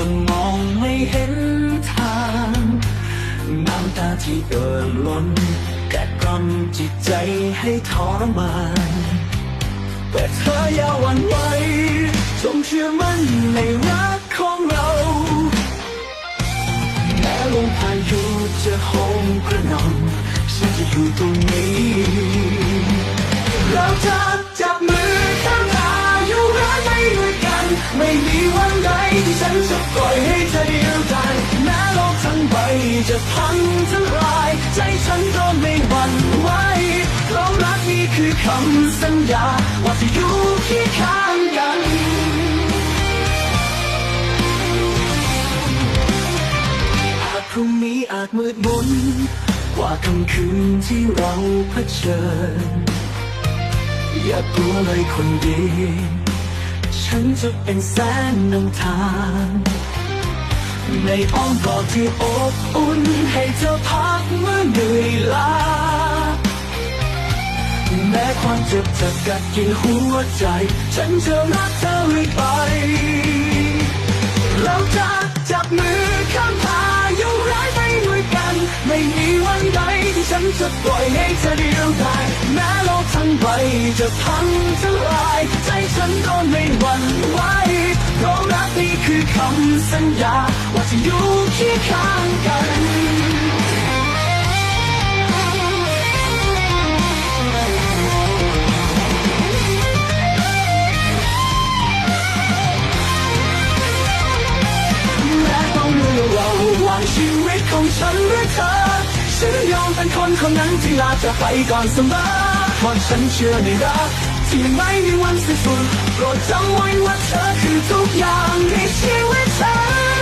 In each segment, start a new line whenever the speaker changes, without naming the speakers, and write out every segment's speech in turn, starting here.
จนมองไม่เห็นทาง น้ำตาที่เอ่อล้นกัดกร่อนจิตใจให้ทรมาน แต่เธออย่าหวั่นไหวจงเชื่อมั่นในรักของเรา แม้ลมพายุจะโหมกระหน่ำฉันจะอยู่ตรงนี้ ไม่มีวันใดที่ฉันจะปล่อยให้เธอเดียวดายแม้โลกทั้งใบจะพังทลาย ใจฉันก็ไม่หวั่นไหวเพราะรักนี้คือคำสัญญา ว่าจะอยู่เคียงข้างกันอาจพรุ่งนี้อาจมืดมนกว่าค่ำคืนที่เราเผชิญ อย่ากลัวเลยคนดี ฉันจะเป็นแสนนำทางในอ้อมกอดที่อบอุ่นให้เธอพักเมื่อเหนื่อยล้าแม้ความเจ็บจะกัดกินหัวใจ ฉันจะรักเธอเรื่อยไป เราจะจับมือข้ามพายุร้ายไปด้วยกันไม่มี จะปล่อยให้เธอเดียวดายแม้โลกทั้งใบจะพังทลาย ใจฉันก็ไม่หวั่นไหวเพราะรักนี้คือคำสัญญา ว่าจะอยู่เคียงข้างกันแม้ต้องเลือกเราระหว่างชีวิตของฉันหรือเธอ ฉันยอมเป็นคนคนนั้นที่ลาจะไปก่อนเสมอเพราะฉันเชื่อในรักที่ไม่มีวันสิ้นสุดโปรดจำไว้ว่าเธอคือทุกอย่างในชีวิตฉัน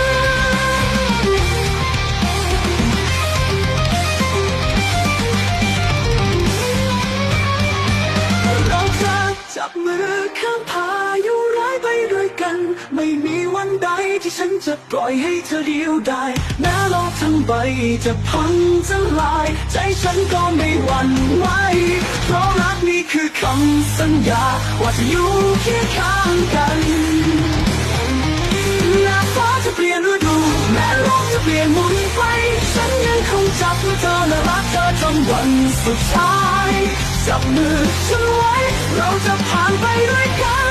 เราจะจับมือข้ามพายุร้ายไปด้วยกัน ไม่มีวันใด ที่ฉันจะปล่อยให้เธอเดียวดายแม้โลกทั้งใบจะพังทลาย ใจฉันก็ไม่หวั่นไหวเพราะรักนี้คือคำสัญญา ว่าจะอยู่เคียงข้างกันหน้าฟ้าจะเปลี่ยนฤดู แม้โลกจะเปลี่ยนหมุนไป ฉันยังคงจับมือเธอและรักเธอจนวันสุดท้าย จับมือฉันไว้ เราจะผ่านไปด้วยกัน